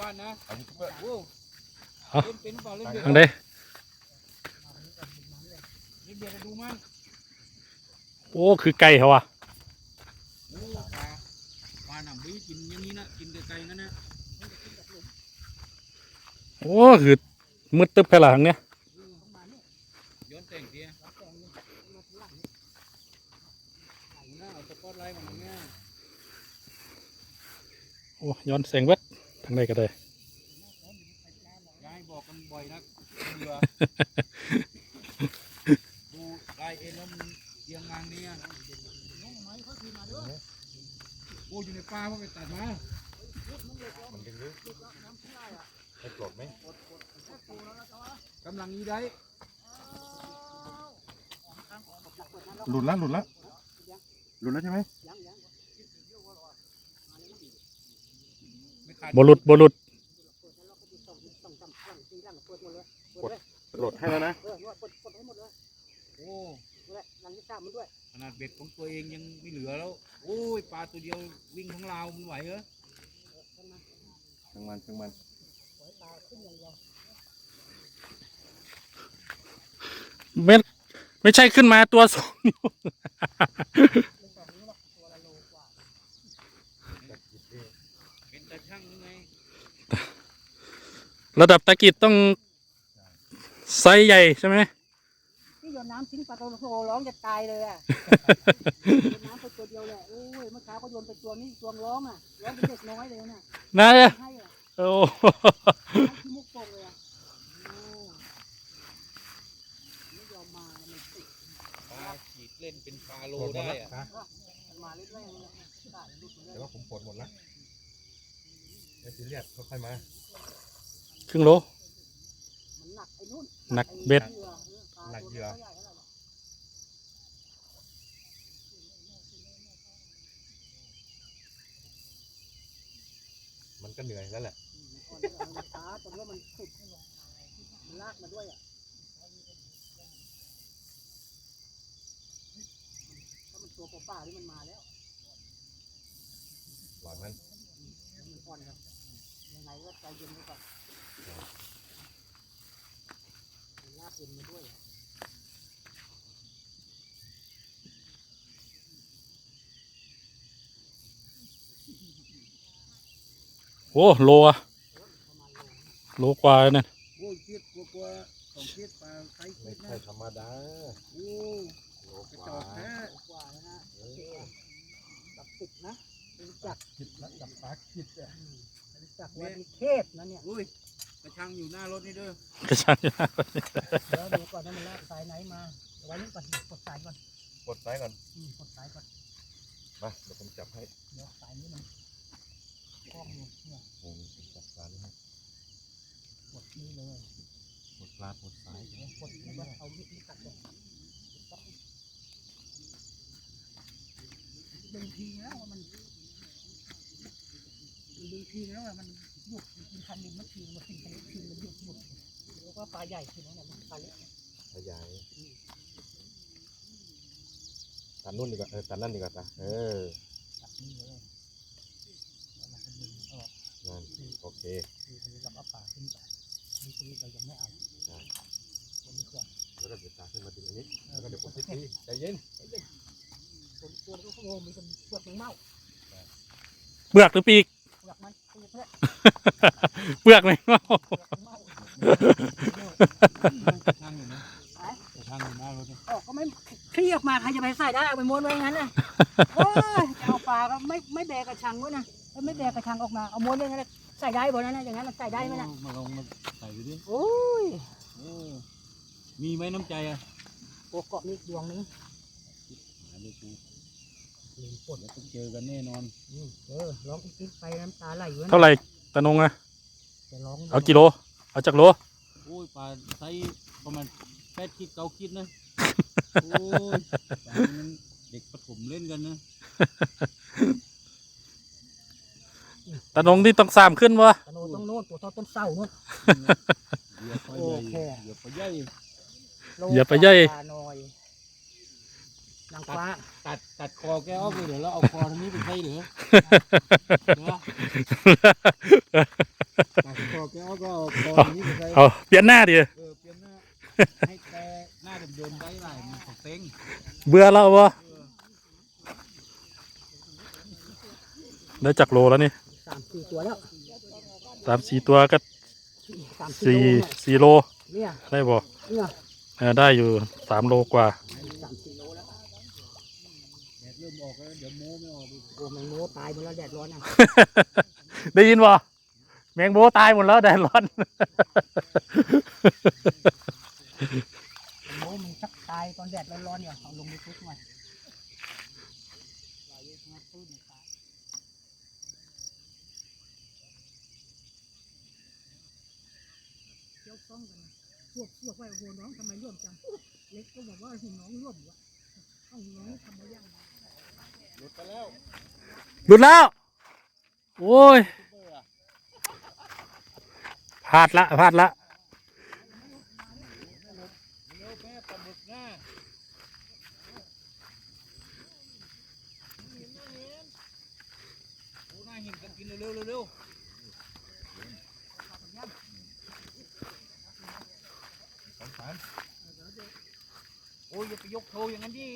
บ้านนะเอายูทูบเบอร์โอ้เอาเล่นเป็นหรือเปล่าเล่นเบียทางร์ใดเล่นเบียร์ให้ดูมั้งโอ้คือไก่เหรอวะโอ้ปลาปลาหนำบีกินอย่างนี้นะกินไกลๆนั่นนะโอ้คือมืดตึ๊บแค่หลังเนี้ยย้อนแต่งเดียหน้าเอาสปอตไลท์มาหน่อยเนี่ยโอ้ย้อนแสงเวด ทางใดก็ได้ยายบอกกันบ่อยนักเรือดูลายเอ็นแล้วมันเอียงงางเนี่ยโอ้อยู่ในป่าว่าไปตัดมามันดึงลึกให้ปลดไหมกำลังนี้ได้หลุดแล้วหลุดแล้วหลุดแล้วใช่ไหม ไม่ขาด บหลุดบหลุดหลุดให้แล้วนะโอ้ขนาดเบ็ดของตัวเองยังไม่เหลือแล้ว โอ้ยปลาตัวเดียววิ่งของเรามันไหวเหรอช่างมันช่างมันไม่ไม่ใช่ขึ้นมาตัวสองนิ้ว เป็นตาช่างยังไง ระดับตะกิดต้องไซส์ใหญ่ใช่ไหมนี่โยนน้ำทิ้งปลาโตโตร้องจะตายเลยอะโยนน้ำไปตัวเดียวแหละโอ้ยเมื่อเช้าก็โยนไปตัวนี้ตัวร้องอะร้องเป็นเด็กน้อยเลยน่ะนะเนี่ยให้อะโอ้ให้ที่มุกโป่งเลยอะโอ้ไม่ยอมมามันติดปลาขีดเล่นเป็นปลาโลปลดหมดได้แล้วอะนะมันมาเรื่อยๆเลยขาดหลุดเลยแต่ว่าผมปลดหมดแล้วไม่ซีเรียสค่อยๆมา ครึ่งโลมันหนักไอ้นู่นหนักเบ็ดไหยื่อเออปลาหนักตัวเหยื่อใหญ่เท่าไหร่หรอกมันก็เหนื่อยแล้วแหละก่อนจะเอามันช้าตรงนี้มันติดมันลากมาด้วยอะถ้ามันตัวเปล่าๆนี่มันมาแล้วปล่อยมันมันอ่อนครับยังไงก็ใจเย็นไว้ก่อนมันลาก เย็นมาด้วยโอ้โลอะโลกว่าเนี่ยโอ้ยคิดกลัวๆสองคิดปลาไซส์ไม่คิดใช่ธรรมดาโอ้โลกระกจว่าอกแท้กว่าแล้วนะจับติดนะรู้จักคิดแล้วจับปลาคิดอะรู้จักว่ามีเทพนะเนี่ย อุ้ย ระชังอยู่หน้ารถนี่เด้อกระชังเดี๋ยวเดี๋ยวก่อนนะมันลากสายไหนมาเอาไว้นี่ก่อนกดสายก่อนกดซ้ายก่อนอืมกดสายก่อนมาเดี๋ยวผมจับให้เดี๋ยวสายนี้มันคล้องอยู่เนี่ยโอ้ยจับปลานี่ให้กดนี่เลยกดปลากดซ้ายเดี๋ยวกดแล้วก็เอามีดนี่ตัดเลยดึงทีแล้วว่ามันมันดึงทีแล้วว่ามัน หยุดมันกินคันดินมันทีมันกินคันดินมันหยุดหมดแล้วก็ปลาใหญ่ทีนั้นเนี่ยมันปลาเล็กขยายตัดนู่นดีกว่าเออตัดนั่นดีกว่าตาเออจับนี่เลยแล้วเราก็ดึงออกนั่นโอเคคือทีนี้เราก็ป่าขึ้นไปนี่ทีนี้เรายังไม่เอาใช่ตัวนี้ก่อนแล้วก็เดี๋ยวตาขึ้นมาถึงอันนี้แล้วก็เดี๋ยวผมพลิกทีใจเย็นตัวตัวก็ขโง่มีเป็นเปลือกแมงเม่าเปลือกหรือปีก เปลือกมันเปลือกเปลือกเปลือกไหมเปลือกแมงเม่ากระชังอยู่นะกระชังอยู่หน้ารถนี่ออกก็ไม่คลี่ออกมาใครจะไปใส่ได้เอาไปม้วนไว้งั้นน่ะโอ้ยจะเอาปลาก็ไม่ไม่แบกกระชังไว้นะแล้วไม่แบกกระชังออกมาเอาม้วนไว้งั้นน่ะใส่ได้บ่นั้นนะอย่างนั้นมันใส่ได้ไหมน่ะโอ้มาลองมาใส่ดูดิโอ้ยโอ้มีไหมน้ำใจอะโอ้เกาะนี่ดวงนึงหาดูกู ลืมกดเดี๋ยวต้องเจอกันแน่นอนเออร้องกิ๊กไปน้ำตาไหลอยู่นะเท่าไหร่ตะนงอะจะร้องเอากิโล เอาจากโลโอ้ยปลาไซส์ประมาณแปดคิดเก้าคิดนะโอ้ยปลามันเด็กประถมเล่นกันนะตะนงที่ต้องสามขึ้นวะตะโนต้องโน่นตัวเท่าต้นเสาโน่นเหยียบปลาโอใหญ่เคเหยียบปลาใหญ่โลอย่าไปย่อยปลาน้อยนางฟ้า ตัดตัดคอแกออกเลยเดี๋ยวเราเอาคอทางนี้ไปใช้เหรือเดี๋ยวตัดคอแกออกก็เอาคอทางนี้ไปใช้เอาเปลี่ยนหน้าดิเออเปลี่ยนหน้าให้แกหน้าเดิมๆได้ไรมันของเต็งเบื่อแล้ววะได้จักโลแล้วนี่สามสี่ตัวแล้วสามสี่ตัวก็สามสี่สี่สี่โลเนี่ยได้บ่เนี่ยเออได้อยู่สามโลกว่าสามสี่โลแล้ว แดดเริ่ม ออกแล้วเดี๋ยวโม้ไม่ออกอีกโอ้แมงโมตายหมดแล้วแดดร้อนอะได้ยินบ่แมงโบตายหมดแล้วแดดร้อนแมงโมมันชักตายตอนแดดร้อนๆเนี่ยเอาลงไปทุกหน่อยเกี่ยวข้องกันนะพวกพวกว่าโอ้โหน้องทำไมร่วมจังเล็กก็บอกว่าหิน้องร่วมวะเอ้าน้องทำมายัง หลุดไปแล้วหลุดแล้ว โอ้ยพลาดละพลาดละ โอ้หน้าหินกันกินเร็วๆเร็วๆสองสามโอ้ยอย่าไปยกโทอย่างนั้นดิ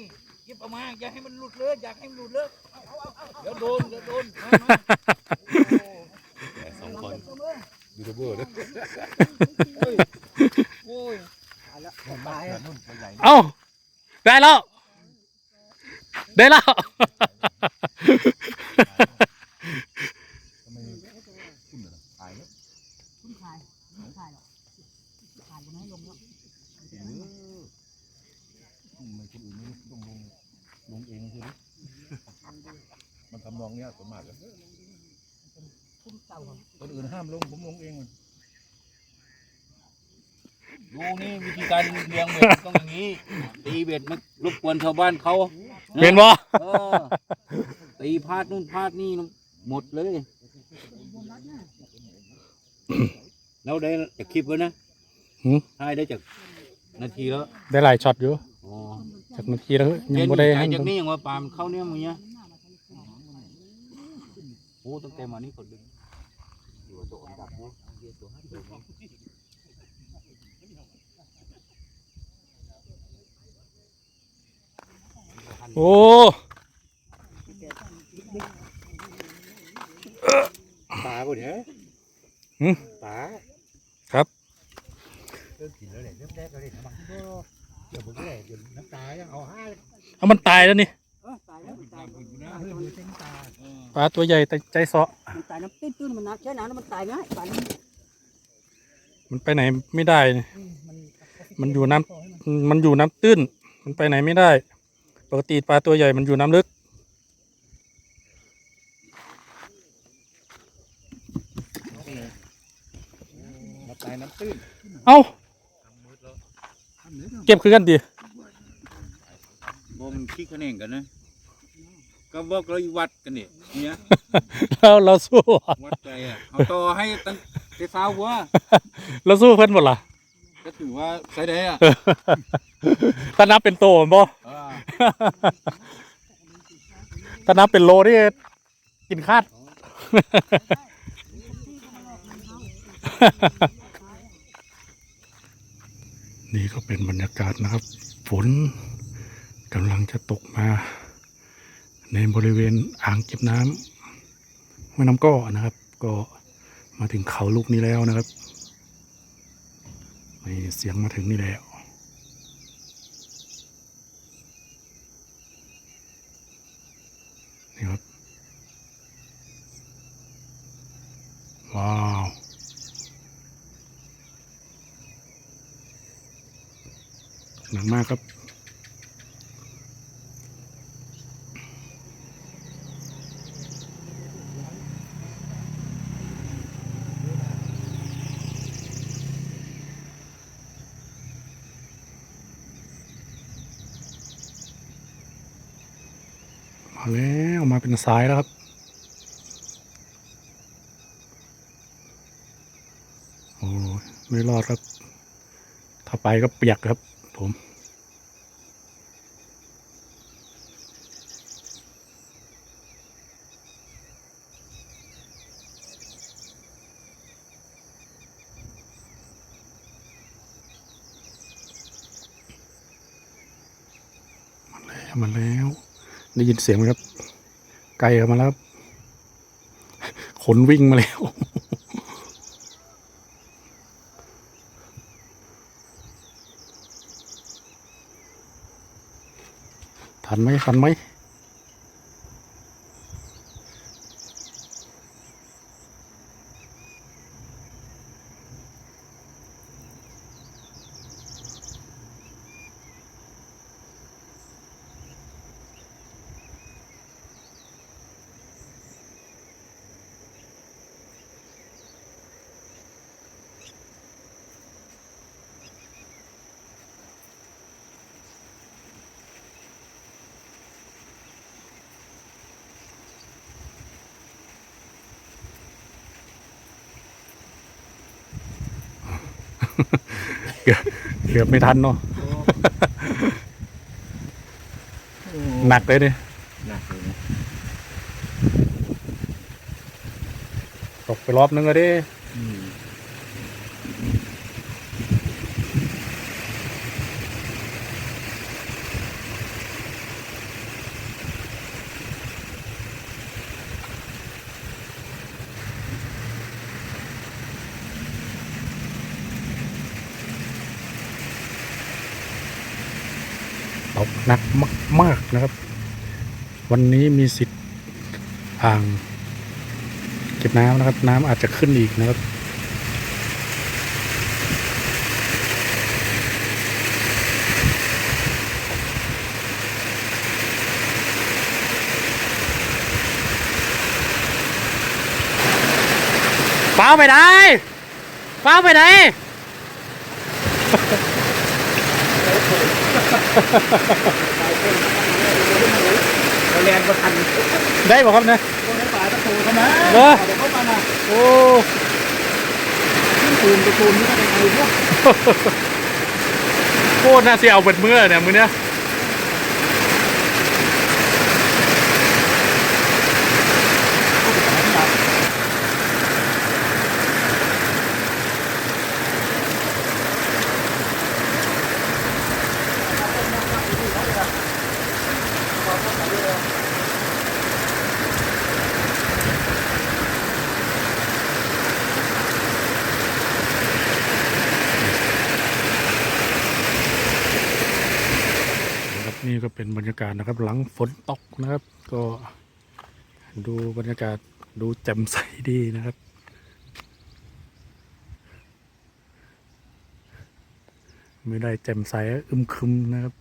เก็บเอามาอย่าให้มันหลุดเลยอยากให้มันหลุดเลยเอาเอาเอาเอาเดี๋ยวโดนเดี๋ยวโดนมามาโอ้สองคนยูทูบเบอร์เด้อโอ้ยโอ้ยตายแล้วตายแล้วนู่นตัวใหญ่เอ้าได้แล้ว ได้แล้วทำไมขึ้นเหรอตายแล้วคุณขายไม่ขายหรอกขายจะไม่ให้ลงแล้ว เออทำไมคนอื่นไม่ต้องลงลงเองใช่ไหม มันทำนองเนี้ยสมมากเลยคุ้มเก่าของคนอื่นห้ามลงผมลงเองดูนี่วิธีการเลี้ยงเบ็ดต้องอย่างนี้ ตีเบ็ดไม่รบกวนชาวบ้านเขาเห็นบ่เออตีพลาดนู่นพลาดนี่หมดเลยแล้วได้จากคลิปแล้วนะหืมถ่ายได้จากนาทีแล้ว ได้หลายช็อตอยู่อ๋อจากนาทีแล้วยัเย็งนบ่ได้ใจให้จากเบิ่งนี้ยังว่าปลามันเข้าเนี่ยมึงเนี่ยโอ้ตั้งแต่มานี่เขาดึงอยู่ตัวอันดับนะเดี๋ยวตัวห้าตัวนะโอ้ปลาก็เดี๋ยวหืมปลาครับเริ่มกินแล้วเนี่ยเริ่มแรกแล้วเนี่ยบางทีก็เดี๋ยวผมก็เลยเดี๋ยวน้ำตายังเอาห้าเอามันตายแล้วนี่ เออตายแล้วตาย แล้วเฮ้ยมันเต็มตาปลาตัวใหญ่แต่ใจเสาะมันตายน้ำตื้นๆมันนักใช้น้ำแล้วมันตายง่ายปลานี้มันไปไหนไม่ได้นี่มันมันอยู่น้ำมันอยู่น้ำตื้น มันไปไหนไม่ได้ ปกติปลาตัวใหญ่มันอยู่น้ำลึกมาตายน้ำตื้น เอ้า เก็บคือกันดิโบมันขี้คะแนนกันนะ ก็บอกเราวัดกันเนี่ยเนี่ยเราเราสู้วัดใจอะเอาต่อให้ตั้งแต่เช้าหัวเราสู้เพิ่นหมดล่ะก็ถือว่าใช้ได้อะถ้านับเป็นโตแม่นบ่อ่าถ้านับเป็นโลนี่กินคาด นี่ก็เป็นบรรยากาศนะครับ ฝนกำลังจะตกมา ในบริเวณอ่างเก็บน้ำแม่น้ำก้อนะครับ ก็มาถึงเขาลูกนี้แล้วนะครับนี่เสียงมาถึงนี่แล้วนี่ครับ ว้าวหนักมากครับ งซ้ายแล้วครับ โอ้ไม่รอดครับ ถ้าไปก็เปียกครับผมมาแล้วได้ยินเสียงไหมครับ ไกลออกมาแล้วขนวิ่งมาแล้ว ทันไหมทันไหม เกือบเกือบไม่ทันเนาะหนักเลยเนี่ยหนักเลยนะตกไปรอบนึงเลยดิ อืม ตกหนักมาก ๆนะครับ วันนี้มีสิทธิ์อ่างเก็บน้ำนะครับ น้ำอาจจะขึ้นอีกนะครับฟ้าไปไหนฟ้าไปไหน เราแรงก็ทันได้บอกครับเนี่ยคนในป่าตะโกนเขามาเหรอเดี๋ยวเขามานะโอ้ขึ้นปูนตะปูนนี่ก็ได้ไงพวกโคตรน่าเสียเอาเปิดเมื่อเนี่ยมือเนี้ย ก็เป็นบรรยากาศนะครับ หลังฝนตกนะครับ ก็ดูบรรยากาศดูแจ่มใสดีนะครับ ไม่ได้แจ่มใสอึมครึมนะครับ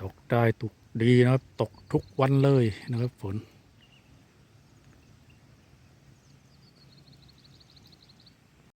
ตกได้ตกดีนะครับ ตกทุกวันเลยนะครับฝน